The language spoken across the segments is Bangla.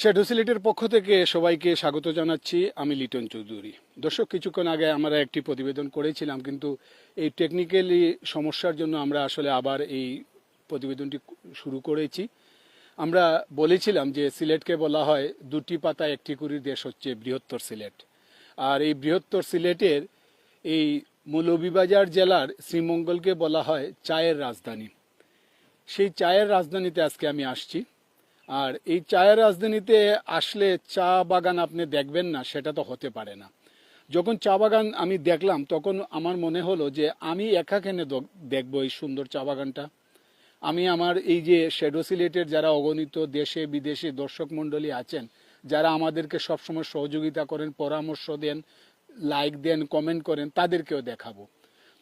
শ্যাডো সিলেটের পক্ষ থেকে সবাইকে স্বাগত জানাচ্ছি। আমি লিটন চৌধুরী। দর্শক, কিছুক্ষণ আগে আমরা একটি প্রতিবেদন করেছিলাম, কিন্তু এই টেকনিক্যালি সমস্যার জন্য আমরা আসলে আবার এই প্রতিবেদনটি শুরু করেছি। আমরা বলেছিলাম যে সিলেটকে বলা হয় দুটি পাতা, একটি কুড়ির দেশ হচ্ছে বৃহত্তর সিলেট। আর এই বৃহত্তর সিলেটের এই মৌলভীবাজার জেলার শ্রীমঙ্গলকে বলা হয় চায়ের রাজধানী। সেই চায়ের রাজধানীতে আজকে আমি আসছি। আর এই চায়ের রাজধানীতে আসলে চা বাগান আপনি দেখবেন না, সেটা তো হতে পারে না। যখন চা বাগান আমি দেখলাম, তখন আমার মনে হলো যে আমি একা কেন দেখব এই সুন্দর চা বাগানটা? আমি আমার এই যে শেডো সিলেটের যারা অগণিত দেশে বিদেশে দর্শক মণ্ডলী আছেন, যারা আমাদেরকে সবসময় সহযোগিতা করেন, পরামর্শ দেন লাইক দেন কমেন্ট করেন, তাদেরকেও দেখাবো।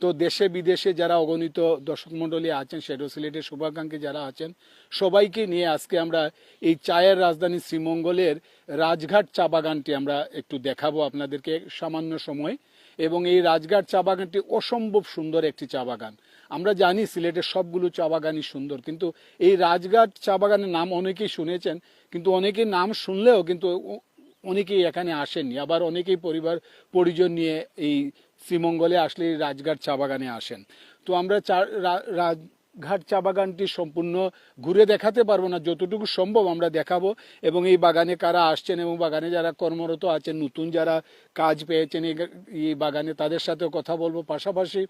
তো দেশে বিদেশে যারা অগণিত দর্শক মণ্ডলী আছেন শেডো সিলেটের শুভাকাঙ্ক্ষী যারা আছেন, সবাইকে নিয়ে আজকে আমরা এই চায়ের রাজধানী শ্রীমঙ্গলের রাজঘাট চা বাগানটি আমরা একটু দেখাবো আপনাদেরকে সামান্য সময়। এবং এই রাজঘাট চা বাগানটি অসম্ভব সুন্দর একটি চা বাগান। আমরা জানি সিলেটের সবগুলো চা বাগানই সুন্দর, কিন্তু এই রাজঘাট চা বাগানের নাম অনেকেই শুনেছেন, কিন্তু অনেকেই নাম শুনলেও কিন্তু অনেকেই এখানে আসেননি। আবার অনেকেই পরিবার, পরিজন নিয়ে এই শ্রীমঙ্গলে আসলে রাজঘাট চা বাগানে আসেন। তো আমরা চা চা বাগানটি সম্পূর্ণ ঘুরে দেখাতে পারব না, যতটুকু সম্ভব আমরা দেখাবো। এবং এই বাগানে কারা আসছেন এবং বাগানে যারা কর্মরত আছেন, নতুন যারা কাজ পেয়েছেন এই বাগানে তাদের সাথেও কথা বলব। পাশাপাশি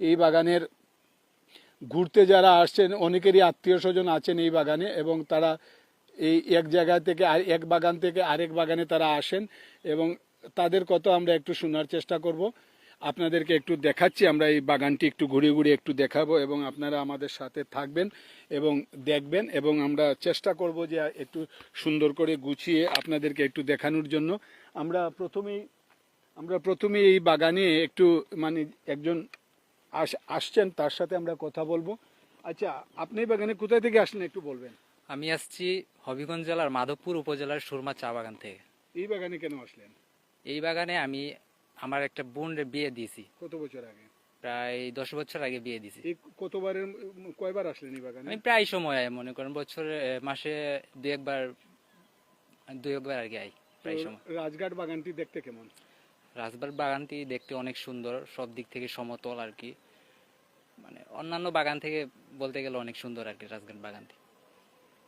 এই বাগানের ঘুরতে যারা আসছেন, অনেকেরই আত্মীয় স্বজন আছেন এই বাগানে এবং তারা এই এক জায়গা থেকে আর, এক বাগান থেকে আরেক বাগানে তারা আসেন এবং তাদের কথা আমরা একটু শোনার চেষ্টা করব। আপনাদেরকে একটু দেখাচ্ছি আমরা এই বাগানটি একটু ঘুরে ঘুরে একটু দেখাবো এবং আপনারা আমাদের সাথে থাকবেন এবং দেখবেন এবং আমরা চেষ্টা করব যে একটু সুন্দর করে গুছিয়ে আপনাদেরকে একটু দেখানোর জন্য। আমরা প্রথমেই আমরা প্রথমে এই বাগানে একটু মানে একজন আস- আসছেন তার সাথে আমরা কথা বলব। আচ্ছা আপনি এই বাগানে কোথায় থেকে আসলেন একটু বলবেন? আমি আসছি হবিগঞ্জ জেলার মাধবপুর উপজেলার সুরমা চা বাগান থেকে। এই বাগানে কেন আসলেন? এই বাগানে আমি আমার একটা বোন বিয়ে দিয়েছি। কত বছর আগে? প্রায় দশ বছর আগে বিয়ে দিয়েছি। কতবারের কয়বার আসলেন বাগানে? আমি প্রায় সময় আই, মনে করেন বছরে মাসে দু একবার দু একবার আর কি আই প্রায় সময়। রাজঘাট বাগানটি দেখতে কেমন? রাজবাগ বাগানটি দেখতে অনেক সুন্দর সব দিক থেকে সমতল আর কি মানে অন্যান্য বাগান থেকে বলতে গেলে অনেক সুন্দর আর কি রাজঘাট বাগানটি।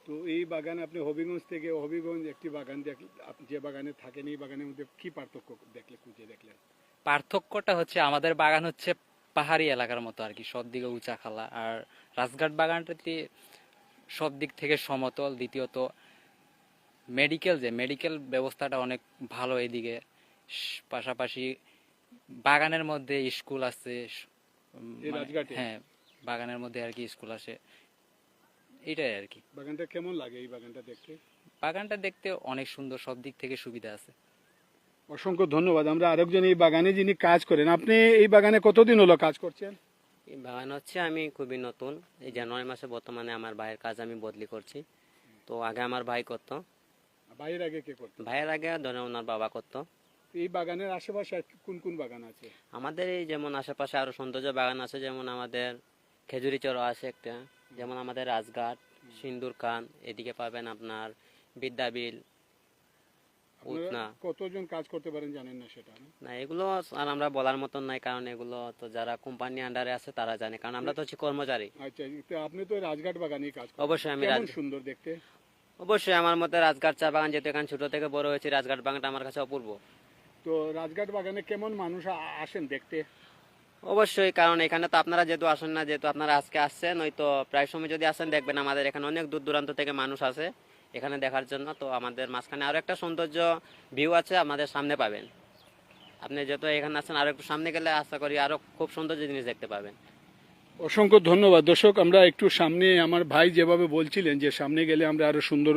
তো এই বাগান আপনি হবিগঞ্জ থেকে হবিগঞ্জ একটি বাগান দেখ আপনি যে বাগানে থাকেন এই বাগানের মধ্যে কি পার্থক্য দেখলে খুঁজে দেখলেন পার্থক্যটা হচ্ছে আমাদের বাগান হচ্ছে পাহাড়ি এলাকার মতো আর কি সব দিকে উঁচা খালা। আর রাজঘাট বাগানটাতে সব দিক থেকে সমতল দ্বিতীয়ত মেডিকেল যে মেডিকেল ব্যবস্থাটা অনেক ভালো এদিকে পাশাপাশি বাগানের মধ্যে স্কুল আছে মানে-? হ্যাঁ বাগানের মধ্যে আর কি স্কুল আছে। এটাই আর কি। বাগানটা কেমন লাগে এই বাগানটা দেখতে? বাগানটা দেখতে অনেক সুন্দর সব দিক থেকে সুবিধা আছে। অসংখ্য ধন্যবাদ। আমরা আরেকজন এই বাগানে যিনি কাজ করেন আপনি এই বাগানে কতদিন হলো কাজ করছেন? এই বাগান হচ্ছে আমি খুবই নতুন। এই জানুয়ারি মাসে বর্তমানে আমার ভাইয়ের কাজ আমি বদলি করছি। তো আগে আমার ভাই করতো। ভাইয়ের আগে কে করতেন ভাইয়ের আগে ধরে ওনার বাবা করতো। এই বাগানের আশেপাশে আর কোন কোন বাগান আছে? আমাদের এই যেমন আশেপাশে আরও সৌন্দর্য বাগান আছে যেমন আমাদের খেজুরি চড়া আছে একটা যেমন আমাদের রাজঘাট সিন্দুর খান এদিকে পাবেন আপনার বিদ্যাবিল উতনা। কতজন কাজ করতে পারেন জানেন না সেটা? না? এগুলো আর আমরা বলার মতন নাই কারণ এগুলো তো যারা কোম্পানি আন্ডারে আছে তারা জানে কারণ আমরা তো হচ্ছে কর্মচারী। আচ্ছা আপনি তো রাজঘাট বাগানেই কাজ করেন। অবশ্যই আমি রাজ- সুন্দর দেখতে? অবশ্যই আমার মতে রাজঘাট চা বাগান যেহেতু এখানে ছোট থেকে বড় হয়েছে রাজঘাট বাগানটা আমার কাছে অপূর্ব। তো রাজঘাট বাগানে কেমন মানুষ আসেন দেখতে? অবশ্যই, কারণ এখানে তো আপনারা যেহেতু আসেন না, যেহেতু আপনারা আজকে আসছেন হয়তো প্রায় সময় যদি আসেন, দেখবেন আমাদের এখানে অনেক দূর দূরান্ত থেকে মানুষ আসে এখানে দেখার জন্য। তো আমাদের মাঝখানে আরও একটা সৌন্দর্য ভিউ আছে, আমাদের সামনে পাবেন। আপনি যেহেতু এখানে আসেন আরও একটু সামনে গেলে আশা করি আরও খুব সৌন্দর্য জিনিস দেখতে পাবেন। অসংখ্য ধন্যবাদ। দর্শক, আমরা একটু সামনে, আমার ভাই যেভাবে বলছিলেন যে সামনে গেলে আমরা আরও সুন্দর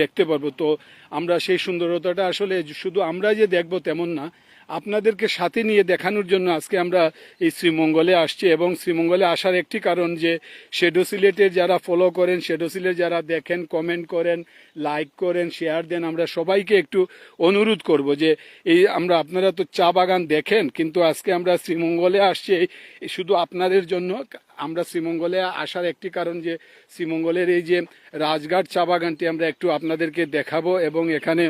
দেখতে পারব, তো আমরা সেই সুন্দরতাটা আসলে শুধু আমরা যে দেখব তেমন না আপনাদেরকে সাথে নিয়ে দেখানোর জন্য আজকে আমরা এই শ্রীমঙ্গলে আসছি এবং শ্রীমঙ্গলে আসার একটি কারণ যে শেডো সিলেটের যারা ফলো করেন শেডো সিলেট যারা দেখেন কমেন্ট করেন লাইক করেন শেয়ার দেন, আমরা সবাইকে একটু অনুরোধ করব যে এই আমরা আপনারা তো চা বাগান দেখেন, কিন্তু আজকে আমরা শ্রীমঙ্গলে আসছি। শুধু আপনাদের জন্য, আমরা শ্রীমঙ্গলে আসার একটি কারণ যে শ্রীমঙ্গলের এই যে রাজঘাট চা বাগানটি আমরা একটু আপনাদেরকে দেখাবো এবং এখানে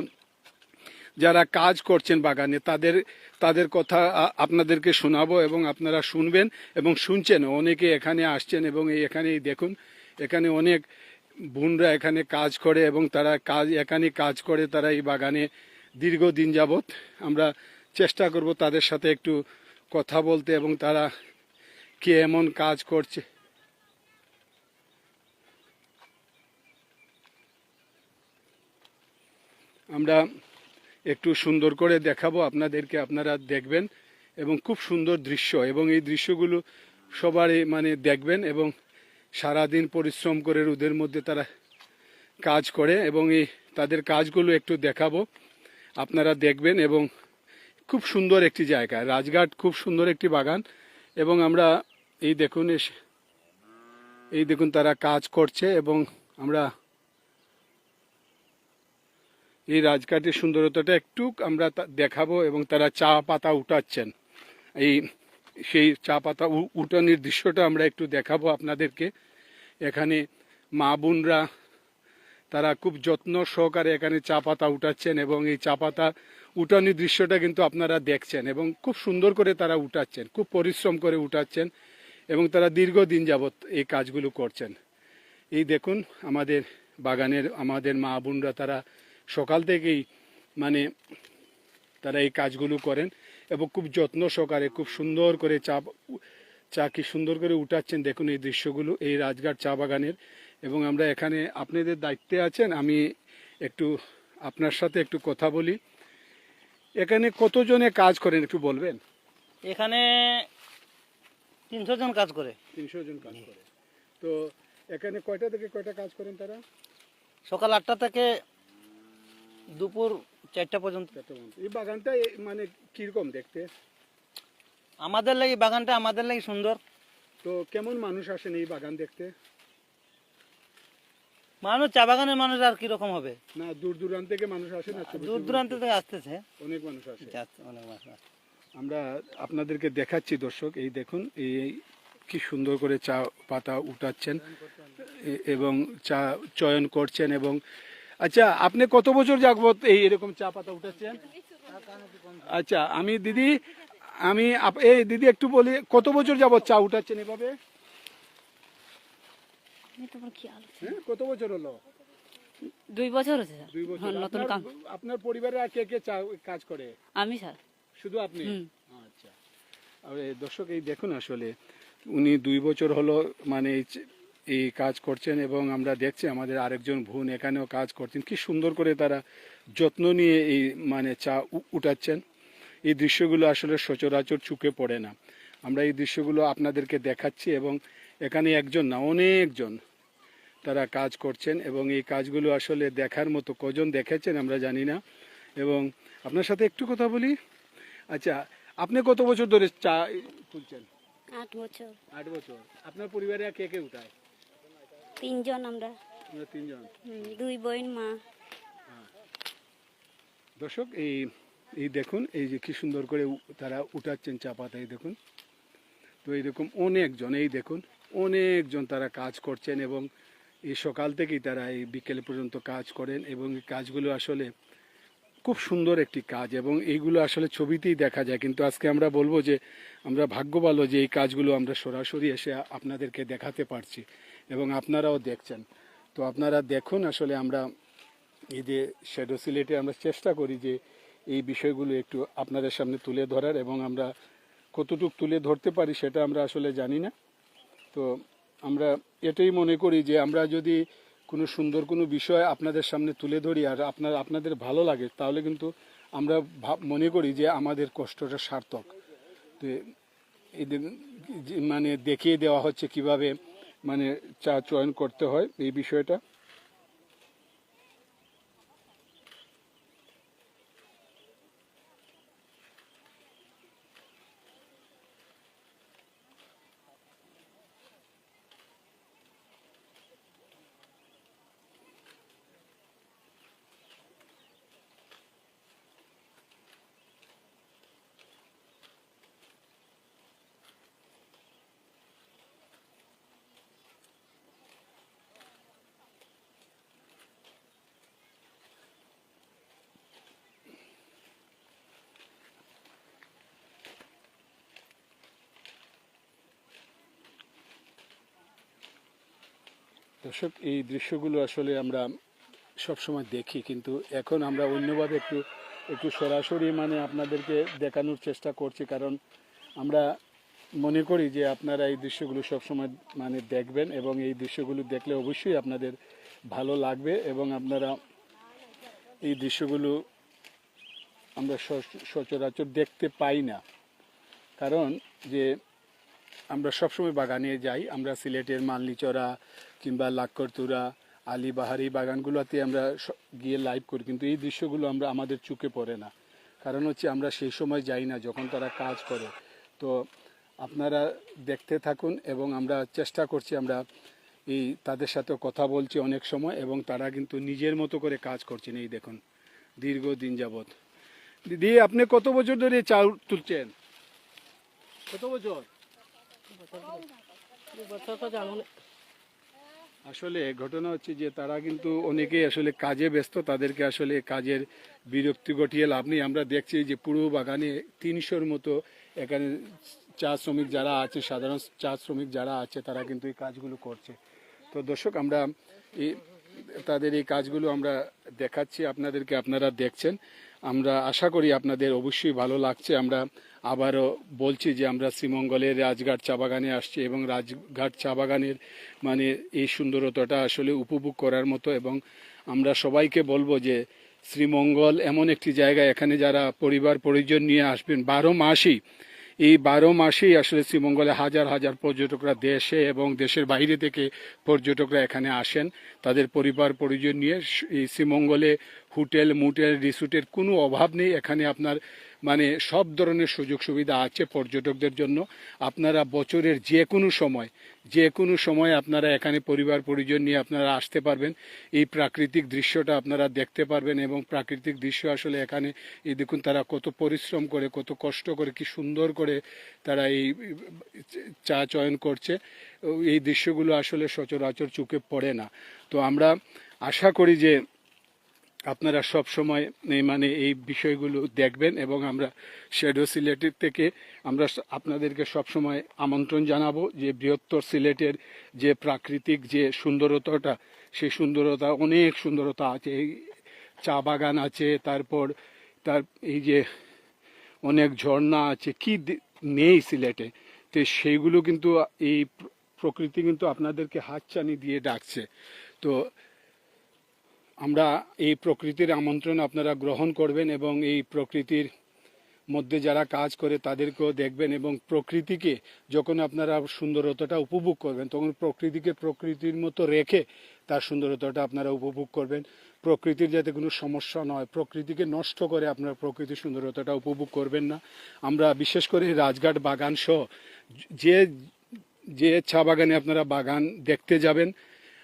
যারা কাজ করছেন বাগানে, তাদের তাদের কথা আপনাদেরকে শোনাবো এবং আপনারা শুনবেন এবং শুনছেন। অনেকে এখানে আসছেন এবং এই এখানে দেখুন, এখানে অনেক বোনরা এখানে কাজ করে এবং তারা কাজ এখানে কাজ করে তারা এই বাগানে দীর্ঘদিন যাবৎ। আমরা চেষ্টা করব তাদের সাথে একটু কথা বলতে এবং তারা কে এমন কাজ করছে। আমরা একটু সুন্দর করে দেখাবো, আপনাদেরকে আপনারা দেখবেন। এবং খুব সুন্দর দৃশ্য, এবং এই দৃশ্যগুলো সবারই মানে দেখবেন এবং সারাদিন পরিশ্রম করে রোদের মধ্যে তারা কাজ করে, এবং এই তাদের কাজগুলো একটু দেখাবো। আপনারা দেখবেন, এবং খুব সুন্দর একটি জায়গা, রাজঘাট খুব সুন্দর একটি বাগান, এবং আমরা এই দেখুন এই দেখুন তারা কাজ করছে, এবং আমরা এই রাজঘাটের সুন্দরতাটা একটু আমরা দেখাবো এবং তারা চা পাতা উঠাচ্ছেন। এই সেই চা পাতা উঠানির দৃশ্যটা আমরা একটু দেখাবো আপনাদেরকে। এখানে মা বোনরা তারা খুব যত্ন সহকারে এখানে চা পাতা উঠাচ্ছেন এবং এই চা পাতা উঠানির দৃশ্যটা কিন্তু আপনারা দেখছেন এবং খুব সুন্দর করে তারা উঠাচ্ছেন, খুব পরিশ্রম করে উঠাচ্ছেন এবং তারা দীর্ঘদিন যাবৎ এই কাজগুলো করছেন। এই দেখুন, আমাদের বাগানের, আমাদের মা বোনরা তারা সকাল থেকেই মানে তারা এই কাজগুলো করেন এবং খুব যত্ন সহকারে খুব সুন্দর করে চা চা কি সুন্দর করে উঠাচ্ছেন। দেখুন এই দৃশ্যগুলো এই রাজঘাট চা বাগানের। এবং আমরা এখানে আপনাদের দায়িত্বে আছেন আমি একটু আপনার সাথে একটু কথা বলি। এখানে কতজনে কাজ করেন একটু বলবেন? এখানে তিনশো জন কাজ করে। তিনশো জন কাজ করে। তো এখানে কয়টা থেকে কয়টা কাজ করেন তারা? সকাল আটটা থেকে দুপুর চারটা পর্যন্ত এই বাগানটা মানে কীরকম দেখতে? আমাদের লাগি বাগানটা আমাদের লাগি সুন্দর। তো কেমন মানুষ আসেন এই বাগান দেখতে? মানুষ চা বাগানের মানুষ আর কীরকম হবে? না দূর দূরান্ত থেকে মানুষ আসে না দূর দূরান্ত থেকে আসতেছে। অনেক মানুষ আসে। অনেক মানুষ আমরা আপনাদেরকে দেখাচ্ছি দর্শক এই দেখুন এই কি সুন্দর করে চা পাতা উঠাচ্ছেন এবং চা চয়ন করছেন এবং আচ্ছা আপনি কত বছর যাবত এই এরকম চা পাতা উঠাচ্ছেন? আচ্ছা আমি দিদি আমি এই দিদি একটু বলি কত বছর যাবত চা উঠাচ্ছেন এভাবে? হ্যাঁ কত বছর হলো? দুই বছর হচ্ছে দুই বছর। হ্যাঁ, নতুন আপনার- কাম আপনার পরিবারে আর কে কে চা কাজ করে? আমি স্যার। শুধু আপনি? আচ্ছা। দর্শক এই দেখুন আসলে উনি দুই বছর হলো মানে এই কাজ করছেন এবং আমরা দেখছি আমাদের আরেকজন বোন এখানেও কাজ করছেন। কি সুন্দর করে তারা যত্ন নিয়ে এই মানে চা উঠাচ্ছেন। এই দৃশ্যগুলো আসলে সচরাচর চুকে পড়ে না। আমরা এই দৃশ্যগুলো আপনাদেরকে দেখাচ্ছি এবং এখানে একজন না অনেকজন তারা কাজ করছেন এবং এই কাজগুলো আসলে দেখার মতো কজন দেখেছেন আমরা জানি না। এবং আপনার সাথে একটু কথা বলি। আচ্ছা আপনি কত বছর ধরে চা তুলছেন আট বছর। আট বছর। আপনার পরিবারে কে কে উঠায়? তিনজন আমরা। তিনজন। দুই বোন মা। দর্শক এই এই দেখুন এই যে কি সুন্দর করে তারা উঠাচ্ছেন চা পাতা এই দেখুন। তো এইরকম অনেকজন এই দেখুন অনেকজন তারা কাজ করছেন এবং এই সকাল থেকেই তারা এই বিকেল পর্যন্ত কাজ করেন এবং এই কাজগুলো আসলে খুব সুন্দর একটি কাজ এবং এইগুলো আসলে ছবিতেই দেখা যায়। কিন্তু আজকে আমরা বলব যে আমরা ভাগ্য ভালো যে এই কাজগুলো আমরা সরাসরি এসে আপনাদেরকে দেখাতে পারছি। এবং আপনারাও দেখছেন। তো আপনারা দেখুন আসলে আমরা এই যে শ্যাডো সিলেটে আমরা চেষ্টা করি যে এই বিষয়গুলো একটু আপনাদের সামনে তুলে ধরার এবং আমরা কতটুক তুলে ধরতে পারি সেটা আমরা আসলে জানি না। তো আমরা এটাই মনে করি যে আমরা যদি কোনো সুন্দর কোনো বিষয় আপনাদের সামনে তুলে ধরি আর আপনার, আপনাদের ভালো লাগে, তাহলে কিন্তু আমরা মনে করি যে আমাদের কষ্টটা সার্থক। তো মানে দেখিয়ে দেওয়া হচ্ছে কীভাবে মানে চা চয়ন করতে হয় এই বিষয়টা। দর্শক, এই দৃশ্যগুলো আসলে আমরা সবসময় দেখি, কিন্তু এখন আমরা অন্যভাবে একটু একটু সরাসরি মানে আপনাদেরকে দেখানোর চেষ্টা করছি। কারণ আমরা মনে করি যে আপনারা এই দৃশ্যগুলো সবসময় মানে দেখবেন এবং এই দৃশ্যগুলো দেখলে অবশ্যই আপনাদের ভালো লাগবে এবং আপনারা এই দৃশ্যগুলো আমরা সচ- সচরাচর দেখতে পাই না। কারণ যে আমরা সবসময় বাগানে যাই, আমরা সিলেটের মানলিচরা কিংবা লাক্করতুরা আলিবাহারি বাগানগুলোতে আমরা গিয়ে লাইভ করি। কিন্তু এই দৃশ্যগুলো আমরা আমাদের চোখে পড়ে না। কারণ হচ্ছে আমরা সেই সময় যাই না যখন তারা কাজ করে। তো আপনারা দেখতে থাকুন এবং আমরা চেষ্টা করছি আমরা এই তাদের সাথে কথা বলছি অনেক সময় এবং তারা কিন্তু নিজের মতো করে কাজ করছেন। এই দেখুন দীর্ঘদিন যাবৎ। দিদি আপনি কত বছর ধরে চাউল তুলছেন? কত বছর? আসলে ঘটনা হচ্ছে যে তারা কিন্তু অনেকেই আসলে কাজে ব্যস্ত, তাদেরকে আসলে কাজের বিরক্তি ঘটিয়ে লাভ নেই। আমরা দেখছি যে পুরো বাগানে তিনশোর মতো এখানে চা শ্রমিক যারা আছে, সাধারণ চা শ্রমিক যারা আছে, তারা কিন্তু এই কাজগুলো করছে। তো দর্শক, আমরা এই তাদের এই কাজগুলো আমরা দেখাচ্ছি, আপনাদেরকে আপনারা দেখছেন। আমরা আশা করি আপনাদের অবশ্যই ভালো লাগছে। আমরা আবারও বলছি যে আমরা শ্রীমঙ্গলের রাজঘাট চা বাগানে আসছি এবং রাজঘাট চা বাগানের মানে এই সুন্দরতাটা আসলে উপভোগ করার মতো এবং আমরা সবাইকে বলব যে শ্রীমঙ্গল এমন একটি জায়গা, এখানে যারা পরিবার পরিজন নিয়ে আসবেন, বারো মাসই, এই বারো মাসেই আসলে শ্রীমঙ্গলে হাজার হাজার পর্যটকরা দেশে এবং দেশের বাইরে থেকে পর্যটকরা এখানে আসেন। তাদের পরিবার পরিজন নিয়ে এই শ্রীমঙ্গলে হোটেল, মুটেল, রিসোর্টের কোনো অভাব নেই। এখানে আপনার মানে সব ধরনের সুযোগ সুবিধা আছে পর্যটকদের জন্য। আপনারা বছরের যে কোনো সময় যে কোনো সময় আপনারা এখানে পরিবার পরিজন নিয়ে আপনারা আসতে পারবেন। এই প্রাকৃতিক দৃশ্যটা আপনারা দেখতে পারবেন এবং প্রাকৃতিক দৃশ্য আসলে এখানে, এই দেখুন তারা কত পরিশ্রম করে, কত কষ্ট করে, কি সুন্দর করে তারা এই চা চয়ন করছে। এই দৃশ্যগুলো আসলে সচরাচর চোখে পড়ে না। তো আমরা আশা করি যে আপনারা সব সময় মানে এই বিষয়গুলো দেখবেন এবং আমরা শেডো সিলেটের থেকে আমরা আপনাদেরকে সব সময় আমন্ত্রণ জানাব যে বৃহত্তর সিলেটের যে প্রাকৃতিক যে সুন্দরতাটা, সেই সুন্দরতা, অনেক সুন্দরতা আছে। এই চা বাগান আছে, তারপর তার এই যে অনেক ঝর্ণা আছে, কি নেই সিলেটে। তো সেইগুলো কিন্তু এই প্রকৃতি কিন্তু আপনাদেরকে হাতছানি দিয়ে ডাকছে। তো আমরা এই প্রকৃতির আমন্ত্রণ আপনারা গ্রহণ করবেন এবং এই প্রকৃতির মধ্যে যারা কাজ করে তাদেরকেও দেখবেন এবং প্রকৃতিকে যখন আপনারা সুন্দরতাটা উপভোগ করবেন, তখন প্রকৃতিকে প্রকৃতির মতো রেখে তার সুন্দরতাটা আপনারা উপভোগ করবেন। প্রকৃতির যাতে কোনো সমস্যা নয়, প্রকৃতিকে নষ্ট করে আপনারা প্রকৃতির সুন্দরতাটা উপভোগ করবেন না। আমরা বিশেষ করে রাজঘাট বাগান সহ যে যে চা বাগানে আপনারা বাগান দেখতে যাবেন,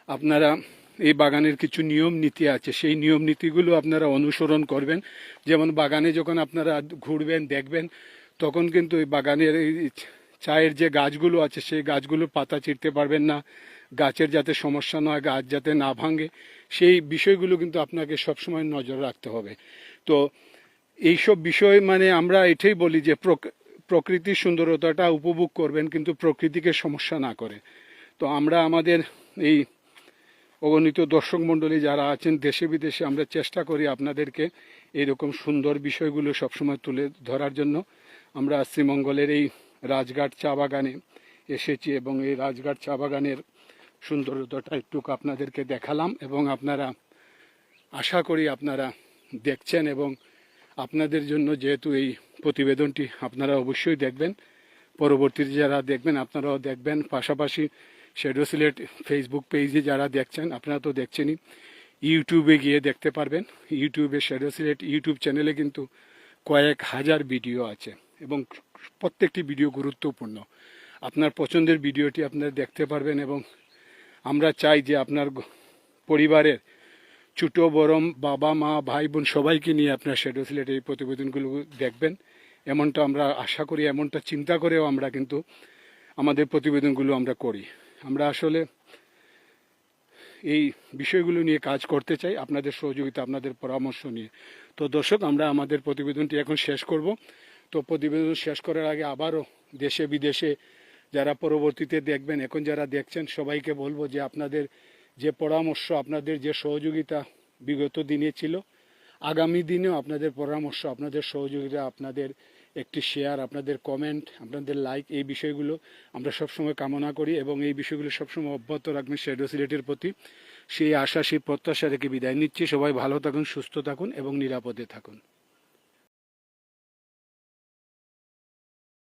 আপনারা এই বাগানের কিছু নিয়ম নীতি আছে। সেই নিয়ম নীতিগুলো আপনারা অনুসরণ করবেন। যেমন বাগানে যখন আপনারা ঘুরবেন, দেখবেন, তখন কিন্তু এই বাগানের এই চায়ের যে গাছগুলো আছে, সেই গাছগুলো পাতা চিরতে পারবেন না। গাছের যাতে সমস্যা নয় গাছ যাতে না ভাঙে, সেই বিষয়গুলো কিন্তু আপনাকে সবসময় নজর রাখতে হবে। তো এইসব বিষয় মানে আমরা এটাই বলি যে প্রক- প্রকৃতির সুন্দরতাটা উপভোগ করবেন, কিন্তু প্রকৃতিকে সমস্যা না করে। তো আমরা আমাদের এই অগণিত দর্শক মণ্ডলী যারা আছেন, দেশে বিদেশে আমরা চেষ্টা করি আপনাদেরকে এরকম সুন্দর বিষয়গুলো সবসময় তুলে ধরার জন্য। আমরা শ্রীমঙ্গলের এই রাজঘাট চা বাগানে এসেছি এবং এই রাজঘাট চা বাগানের সুন্দরতাটা একটু আপনাদেরকে দেখালাম এবং আপনারা আশা করি আপনারা দেখছেন এবং আপনাদের জন্য যেহেতু এই প্রতিবেদনটি আপনারা অবশ্যই দেখবেন, পরবর্তীতে যারা দেখবেন আপনারাও দেখবেন। পাশাপাশি শেডো সিলেট ফেসবুক পেজে যারা দেখছেন, আপনারা তো দেখছেনই। ইউটিউবে গিয়ে দেখতে পারবেন। ইউটিউবে শেডো সিলেট ইউটিউব চ্যানেলে কিন্তু কয়েক হাজার ভিডিও আছে এবং প্রত্যেকটি ভিডিও গুরুত্বপূর্ণ। আপনার পছন্দের ভিডিওটি আপনারা দেখতে পারবেন এবং আমরা চাই যে আপনার পরিবারের ছোট, বড়, বাবা, মা, ভাই, বোন সবাইকে নিয়ে আপনার শেডো সিলেট এই প্রতিবেদনগুলো দেখবেন। এমনটা আমরা আশা করি, এমনটা চিন্তা করেও আমরা কিন্তু আমাদের প্রতিবেদনগুলো আমরা করি। আমরা আসলে এই বিষয়গুলো নিয়ে কাজ করতে চাই, আপনাদের সহযোগিতা, আপনাদের পরামর্শ নিয়ে। তো দর্শক, আমরা আমাদের প্রতিবেদনটি এখন শেষ করব। তো প্রতিবেদন শেষ করার আগে আবারও দেশে বিদেশে যারা পরবর্তীতে দেখবেন, এখন যারা দেখছেন, সবাইকে বলব যে আপনাদের যে পরামর্শ, আপনাদের যে সহযোগিতা বিগত দিনে ছিল, আগামী দিনেও আপনাদের পরামর্শ, আপনাদের সহযোগিতা, আপনাদের একটি শেয়ার আপনাদের কমেন্ট আপনাদের লাইক এই বিষয়গুলো আমরা সবসময় কামনা করি এবং এই বিষয়গুলো সবসময় অব্যাহত রাখবেন শেডো সিলেটের প্রতি। সেই আশা, সেই প্রত্যাশা রেখে বিদায় নিচ্ছি। সবাই ভালো থাকুন, সুস্থ থাকুন এবং নিরাপদে থাকুন।